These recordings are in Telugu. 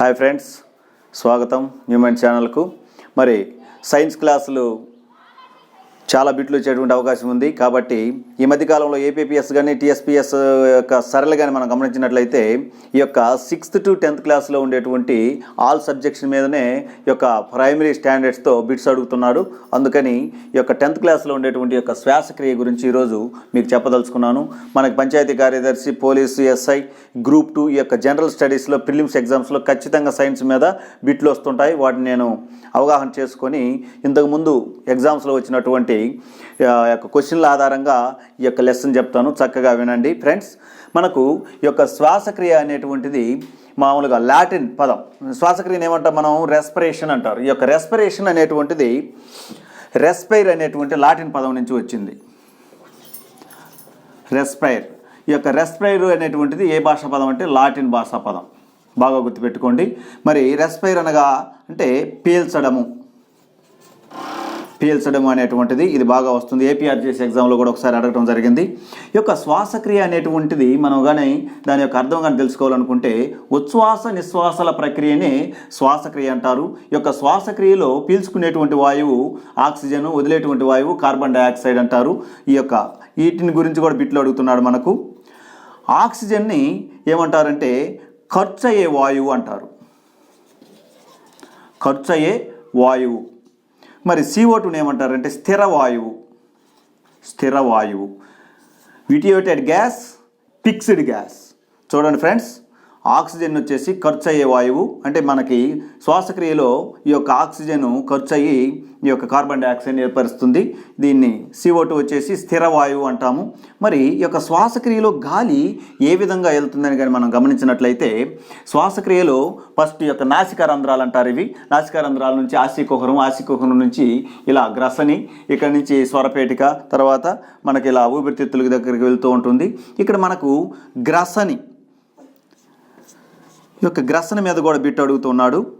హాయ్ ఫ్రెండ్స్ స్వాగతం న్యూమెంట్ ఛానల్కు. మరి సైన్స్ క్లాసులు చాలా బిట్లు వచ్చేటువంటి అవకాశం ఉంది. కాబట్టి ఈ మధ్యకాలంలో ఏపీపీఎస్ కానీ టీఎస్పీఎస్ యొక్క సరళ కానీ మనం గమనించినట్లయితే ఈ యొక్క సిక్స్త్ టు టెన్త్ క్లాస్లో ఉండేటువంటి ఆల్ సబ్జెక్ట్స్ మీదనే ఈ యొక్క ప్రైమరీ స్టాండర్డ్స్తో బిట్స్ అడుగుతున్నాడు. అందుకని ఈ యొక్క టెన్త్ క్లాస్లో ఉండేటువంటి యొక్క శ్వాసక్రియ గురించి ఈరోజు మీకు చెప్పదలుచుకున్నాను. మనకి పంచాయతీ కార్యదర్శి పోలీసు ఎస్ఐ గ్రూప్ టూ ఈ యొక్క జనరల్ స్టడీస్లో ప్రిలిమ్స్ ఎగ్జామ్స్లో ఖచ్చితంగా సైన్స్ మీద బిట్లు వస్తుంటాయి. వాటిని నేను అవగాహన చేసుకొని ఇంతకుముందు ఎగ్జామ్స్లో వచ్చినటువంటి యొక్క క్వశ్చన్ల ఆధారంగా ఈ యొక్క లెసన్ చెప్తాను. చక్కగా వినండి. ఫ్రెండ్స్ మనకు ఈ యొక్క శ్వాసక్రియ అనేటువంటిది మామూలుగా లాటిన్ పదం. శ్వాసక్రియను ఏమంటాం మనం? రెస్పిరేషన్ అంటారు. ఈ యొక్క రెస్పిరేషన్ అనేటువంటిది రెస్పైర్ అనేటువంటి లాటిన్ పదం నుంచి వచ్చింది. రెస్పైర్. ఈ యొక్క రెస్పైర్ అనేటువంటిది ఏ భాషా పదం అంటే? లాటిన్ భాషా పదం. బాగా గుర్తుపెట్టుకోండి. మరి రెస్పైర్ అనగా అంటే పీల్చడము. పీల్చడం అనేటువంటిది ఇది బాగా వస్తుంది. ఏపీఆర్జీఎస్ ఎగ్జామ్లో కూడా ఒకసారి అడగడం జరిగింది. ఈ యొక్క శ్వాసక్రియ అనేటువంటిది మనం కానీ దాని యొక్క అర్థం కానీ తెలుసుకోవాలనుకుంటే ఉచ్ఛ్వాస నిశ్వాసల ప్రక్రియనే శ్వాసక్రియ అంటారు. ఈ యొక్క శ్వాసక్రియలో పీల్చుకునేటువంటి వాయువు ఆక్సిజన్ వదిలేటువంటి వాయువు కార్బన్ డైఆక్సైడ్ అంటారు. ఈ యొక్క వీటిని గురించి కూడా బిట్లు అడుగుతున్నాడు మనకు. ఆక్సిజన్ని ఏమంటారంటే ఖర్చు అయ్యే వాయువు అంటారు. ఖర్చు అయ్యే వాయువు. మరి సిఓ టూని ఏమంటారంటే స్థిర వాయువు. స్థిర వాయువు. విటియోటెడ్ గ్యాస్ ఫిక్స్డ్ గ్యాస్ చూడండి ఫ్రెండ్స్ ఆక్సిజన్ వచ్చేసి ఖర్చు అయ్యే వాయువు అంటే మనకి శ్వాసక్రియలో ఈ యొక్క ఆక్సిజన్ ఖర్చు అయ్యి ఈ యొక్క కార్బన్ డైఆక్సైడ్ ఏర్పరుస్తుంది. దీన్ని సిఓ టూ వచ్చేసి స్థిర వాయువు అంటాము. మరి ఈ యొక్క శ్వాసక్రియలో గాలి ఏ విధంగా వెళ్తుందని కానీ మనం గమనించినట్లయితే శ్వాసక్రియలో ఫస్ట్ యొక్క నాసికా రంధ్రాలు అంటారు ఇవి. నాసికా రంధ్రాల నుంచి ఆశీకుహరం ఆశీకుహరం నుంచి ఇలా గ్రసని ఇక్కడ నుంచి స్వరపేటిక తర్వాత మనకి ఇలా ఊపిరితిత్తుల దగ్గరికి వెళ్తూ ఉంటుంది. ఇక్కడ మనకు గ్రసని యొక్క గ్రసన మీద కూడా బిట్టు అడుగుతున్నాడు.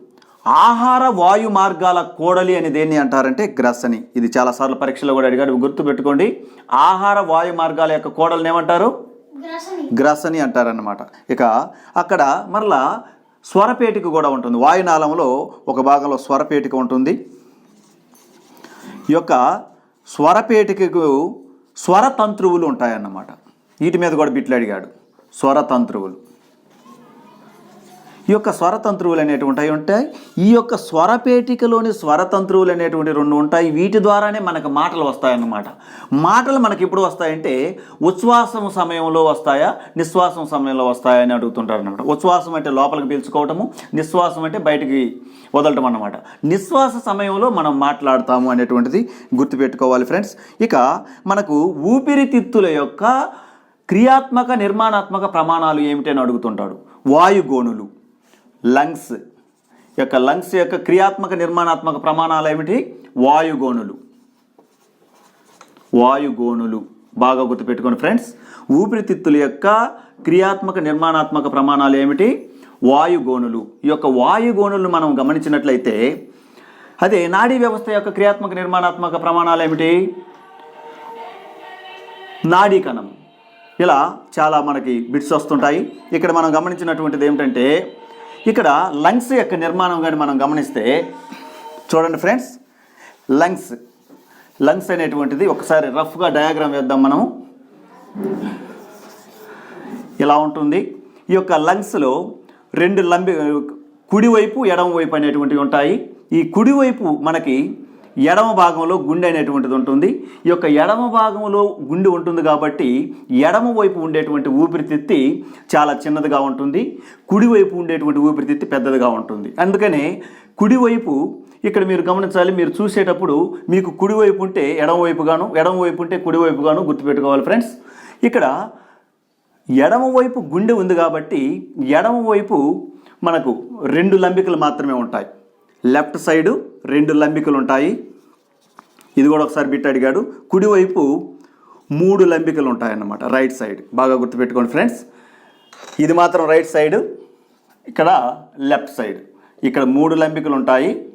ఆహార వాయు మార్గాల కోడలి అని దేన్ని అంటారంటే గ్రసని. ఇది చాలాసార్లు పరీక్షలో కూడా అడిగాడు. గుర్తుపెట్టుకోండి. ఆహార వాయు మార్గాల యొక్క కోడల్ని ఏమంటారు? గ్రసని అంటారన్నమాట. ఇక అక్కడ మరలా స్వరపేటిక కూడా ఉంటుంది. వాయునాళంలో ఒక భాగంలో స్వరపేటిక ఉంటుంది. ఈ యొక్క స్వరపేటికకు స్వరతంత్రువులు ఉంటాయన్నమాట. వీటి మీద కూడా బిట్లు అడిగాడు. స్వరతంత్రువులు. ఈ యొక్క స్వరతంత్రువులు అనేటువంటివి ఉంటాయి. ఈ యొక్క స్వరపేటికలోని స్వరతంత్రువులు అనేటువంటి రెండు ఉంటాయి. వీటి ద్వారానే మనకు మాటలు వస్తాయన్నమాట. మాటలు మనకి ఎప్పుడు వస్తాయంటే ఉచ్ఛ్వాసం సమయంలో వస్తాయా నిశ్వాసం సమయంలో వస్తాయా అని అడుగుతుంటారు అనమాట ఉచ్ఛ్వాసం అంటే లోపలికి పీల్చుకోవటము నిశ్వాసం అంటే బయటికి వదలటం అన్నమాట. నిశ్వాస సమయంలో మనం మాట్లాడతాము అనేటువంటిది గుర్తుపెట్టుకోవాలి ఫ్రెండ్స్. ఇక మనకు ఊపిరితిత్తుల యొక్క క్రియాత్మక నిర్మాణాత్మక ప్రమాణాలు ఏమిటని అడుగుతుంటాడు. వాయుగోణులు. లంగ్స్ యొక్క లంగ్స్ యొక్క క్రియాత్మక నిర్మాణాత్మక ప్రమాణాలు ఏమిటి? వాయుగోణులు. వాయుగోణులు. బాగా గుర్తుపెట్టుకోండి ఫ్రెండ్స్. ఊపిరితిత్తుల యొక్క క్రియాత్మక నిర్మాణాత్మక ప్రమాణాలు ఏమిటి? వాయుగోణులు. ఈ యొక్క వాయుగోణులను మనం గమనించినట్లయితే అదే నాడీ వ్యవస్థ యొక్క క్రియాత్మక నిర్మాణాత్మక ప్రమాణాలు ఏమిటి? నాడీ కణం. ఇలా చాలా మనకి బిట్స్ వస్తుంటాయి. ఇక్కడ మనం గమనించినటువంటిది ఏమిటంటే ఇక్కడ లంగ్స్ యొక్క నిర్మాణం కానీ మనం గమనిస్తే చూడండి ఫ్రెండ్స్ లంగ్స్. లంగ్స్ అనేటువంటిది ఒకసారి రఫ్గా డయాగ్రామ్ వేద్దాం మనం ఇలా ఉంటుంది. ఈ యొక్క లంగ్స్లో రెండు లంబి కుడివైపు ఎడమవైపు అనేటువంటివి ఉంటాయి. ఈ కుడివైపు మనకి ఎడమ భాగంలో గుండె అనేటువంటిది ఉంటుంది. ఈ యొక్క ఎడమ భాగంలో గుండె ఉంటుంది కాబట్టి ఎడమ వైపు ఉండేటువంటి ఊపిరితిత్తి చాలా చిన్నదిగా ఉంటుంది. కుడివైపు ఉండేటువంటి ఊపిరితిత్తి పెద్దదిగా ఉంటుంది. అందుకనే కుడివైపు ఇక్కడ మీరు గమనించాలి మీరు చూసేటప్పుడు మీకు కుడివైపు ఉంటే ఎడమవైపుగాను ఎడమవైపు ఉంటే కుడివైపుగాను గుర్తుపెట్టుకోవాలి ఫ్రెండ్స్. ఇక్కడ ఎడమవైపు గుండె ఉంది కాబట్టి ఎడమవైపు మనకు రెండు లంబికలు మాత్రమే ఉంటాయి. లెఫ్ట్ సైడు రెండు లంబికలు ఉంటాయి. ఇది కూడా ఒకసారి బిట్ అడిగాడు. కుడివైపు మూడు లంబికలు ఉంటాయన్నమాట రైట్ సైడ్. బాగా గుర్తుపెట్టుకోండి ఫ్రెండ్స్. ఇది మాత్రం రైట్ సైడ్ ఇక్కడ లెఫ్ట్ సైడ్. ఇక్కడ మూడు లంబికలు ఉంటాయి.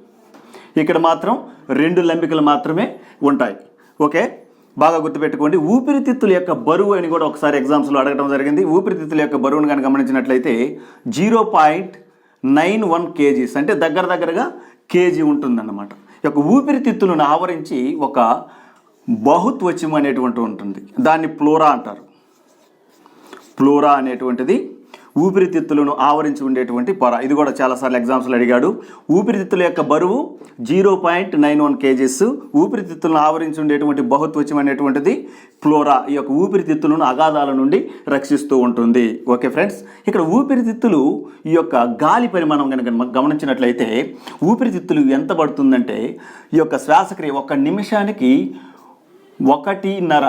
ఇక్కడ మాత్రం రెండు లంబికలు మాత్రమే ఉంటాయి. ఓకే? బాగా గుర్తుపెట్టుకోండి. ఊపిరితిత్తుల యొక్క బరువు అని కూడా ఒకసారి ఎగ్జామ్స్లో అడగడం జరిగింది. ఊపిరితిత్తుల యొక్క బరువును కానీ గమనించినట్లయితే zero point nine one kgs అంటే దగ్గర దగ్గరగా కేజీ ఉంటుందన్నమాట. యొక్క ఊపిరితిత్తులను ఆవరించి ఒక బహుత్వచం అనేటువంటి ఉంటుంది. దాన్ని ప్లోరా అంటారు. ప్లోరా అనేటువంటిది ఊపిరితిత్తులను ఆవరించి ఉండేటువంటి పొర. ఇది కూడా చాలాసార్లు ఎగ్జామ్స్లో అడిగాడు. ఊపిరితిత్తుల యొక్క బరువు zero point nine one kgs. ఊపిరితిత్తులను ఆవరించి ఉండేటువంటి బహుత్వచం అనేటువంటిది ఫ్లోరా ఈ యొక్క ఊపిరితిత్తులను అగాధాల నుండి రక్షిస్తూ ఉంటుంది. ఓకే ఫ్రెండ్స్ ఇక్కడ ఊపిరితిత్తులు ఈ యొక్క గాలి పరిమాణం కనుక గమనించినట్లయితే ఊపిరితిత్తులు ఎంత పడుతుందంటే ఈ యొక్క శ్వాసక్రియ ఒక నిమిషానికి ఒకటిన్నర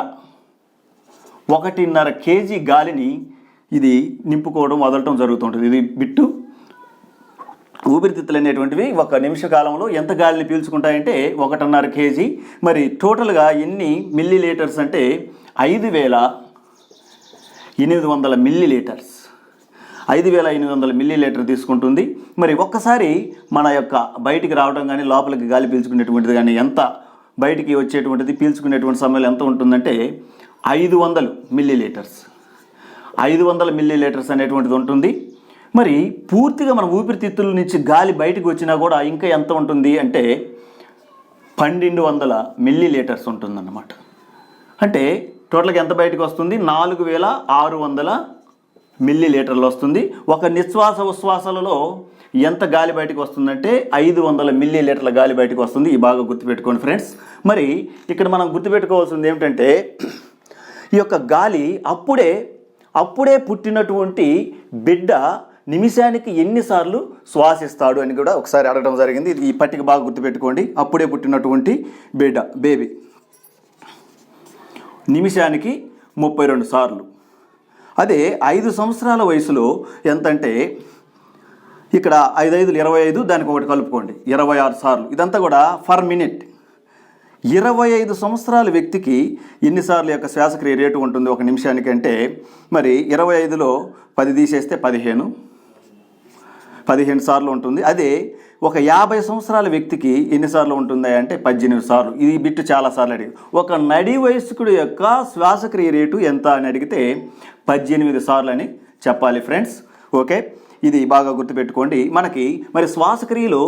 ఒకటిన్నర కేజీ గాలిని ఇది నింపుకోవడం వదలటం జరుగుతుంటుంది. ఇది బిట్టు ఊపిరితిత్తులు అనేటువంటివి ఒక నిమిష కాలంలో ఎంత గాలిని పీల్చుకుంటాయంటే ఒకటిన్నర కేజీ. మరి టోటల్గా ఎన్ని మిల్లీ లీటర్స్ అంటే ఐదు వేల ఎనిమిది వందల మిల్లీ లీటర్స్ ఐదు వేల ఎనిమిది వందల మిల్లీ లీటర్ తీసుకుంటుంది. మరి ఒక్కసారి మన యొక్క బయటికి రావడం కానీ లోపలికి గాలి పీల్చుకునేటువంటిది కానీ ఎంత బయటికి వచ్చేటువంటిది పీల్చుకునేటువంటి సమయంలో ఎంత ఉంటుందంటే ఐదు వందలు మిల్లీ లీటర్స్ ఐదు వందల మిల్లీ లీటర్స్ అనేటువంటిది ఉంటుంది. మరి పూర్తిగా మన ఊపిరితిత్తుల నుంచి గాలి బయటకు వచ్చినా కూడా ఇంకా ఎంత ఉంటుంది అంటే పన్నెండు వందల మిల్లీ లీటర్స్ ఉంటుందన్నమాట. అంటే టోటల్గా ఎంత బయటకు వస్తుంది? నాలుగు వేల ఆరు వందల మిల్లీ లీటర్లు వస్తుంది. ఒక నిశ్వాస ఉశ్వాసాలలో ఎంత గాలి బయటకు వస్తుందంటే ఐదు వందల మిల్లీ లీటర్ల గాలి బయటకు వస్తుంది. ఈ బాగా గుర్తుపెట్టుకోండి ఫ్రెండ్స్. మరి ఇక్కడ మనం గుర్తుపెట్టుకోవాల్సింది ఏమిటంటే ఈ యొక్క గాలి అప్పుడే అప్పుడే పుట్టినటువంటి బిడ్డ నిమిషానికి ఎన్నిసార్లు శ్వాసిస్తాడు అని కూడా ఒకసారి అడగడం జరిగింది. ఇది ఈ పట్టిక బాగా గుర్తుపెట్టుకోండి. అప్పుడే పుట్టినటువంటి బిడ్డ బేబీ. నిమిషానికి ముప్పై రెండు సార్లు. అదే ఐదు సంవత్సరాల వయసులో ఎంతంటే ఇక్కడ ఐదు ఐదులు ఇరవై ఐదు దానికి ఒకటి కలుపుకోండి. ఇరవై ఆరు సార్లు. ఇదంతా కూడా ఫర్ మినిట్. ఇరవై ఐదు సంవత్సరాల వ్యక్తికి ఎన్నిసార్లు యొక్క శ్వాసక్రియ రేటు ఉంటుంది ఒక నిమిషానికి అంటే మరి ఇరవై ఐదులో పది తీసేస్తే పదిహేను. పదిహేను సార్లు ఉంటుంది. అదే ఒక యాభై సంవత్సరాల వ్యక్తికి ఎన్నిసార్లు ఉంటుంది అంటే పద్దెనిమిది సార్లు. ఇది బిట్టు చాలాసార్లు అడిగి ఒక నడి వయస్కుడు యొక్క శ్వాసక్రియ రేటు ఎంత అని అడిగితే పద్దెనిమిది సార్లు అని చెప్పాలి ఫ్రెండ్స్. ఓకే? ఇది బాగా గుర్తుపెట్టుకోండి. మనకి మరి శ్వాసక్రియలో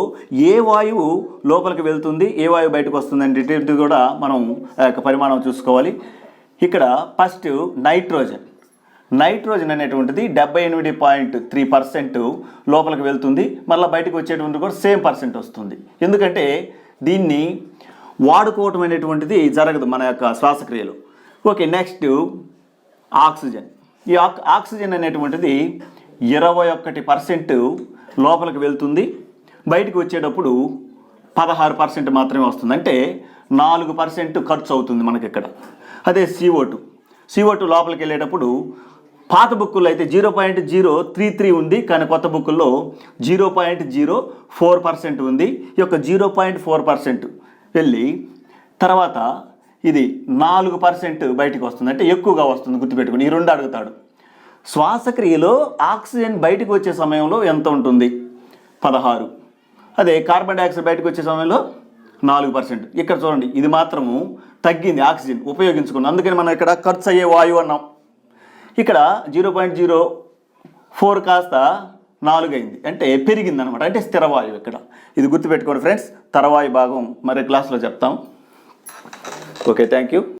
ఏ వాయువు లోపలికి వెళ్తుంది ఏ వాయువు బయటకు వస్తుంది అనేటువంటిది కూడా మనం ఆ యొక్క పరిమాణం చూసుకోవాలి. ఇక్కడ ఫస్ట్ నైట్రోజన్ నైట్రోజన్ అనేటువంటిది డెబ్బై ఎనిమిది పాయింట్ త్రీ పర్సెంట్ లోపలికి వెళ్తుంది మళ్ళీ బయటకు వచ్చేటువంటి కూడా సేమ్ పర్సెంట్ వస్తుంది. ఎందుకంటే దీన్ని వాడుకోవటం అనేటువంటిది జరగదు మన యొక్క శ్వాసక్రియలో. ఓకే నెక్స్ట్ ఆక్సిజన్ ఈ ఆక్ ఆక్సిజన్ అనేటువంటిది ఇరవై ఒకటి పర్సెంట్ లోపలికి వెళ్తుంది. బయటకు వచ్చేటప్పుడు పదహారు పర్సెంట్ మాత్రమే వస్తుంది. అంటే నాలుగు పర్సెంట్ ఖర్చు అవుతుంది మనకి ఇక్కడ అదే సిఓ టూ సిఓ టూ లోపలికి వెళ్ళేటప్పుడు పాత బుక్కుల్లో అయితే zero point zero three three ఉంది. కానీ కొత్త బుక్కుల్లో zero point zero four percent ఉంది. ఈ యొక్క జీరో పాయింట్ ఫోర్ పర్సెంట్ వెళ్ళి తర్వాత ఇది నాలుగు పర్సెంట్ బయటికి వస్తుంది. అంటే ఎక్కువగా వస్తుంది గుర్తుపెట్టుకుని ఈ రెండు అడుగుతాడు. శ్వాసక్రియలో ఆక్సిజన్ బయటకు వచ్చే సమయంలో ఎంత ఉంటుంది? పదహారు. అదే కార్బన్ డైఆక్సైడ్ బయటకు వచ్చే సమయంలో నాలుగు పర్సెంట్. ఇక్కడ చూడండి ఇది మాత్రము తగ్గింది ఆక్సిజన్ ఉపయోగించుకున్నాం. అందుకని మనం ఇక్కడ ఖర్చు అయ్యే వాయువు అన్నాం. ఇక్కడ జీరో పాయింట్ జీరో ఫోర్ కాస్త నాలుగు అయింది అంటే పెరిగింది అనమాట అంటే స్థిరవాయువు ఇక్కడ. ఇది గుర్తుపెట్టుకోండి ఫ్రెండ్స్ తరవాయు భాగం మరి క్లాస్లో చెప్తాం. Okay thank you.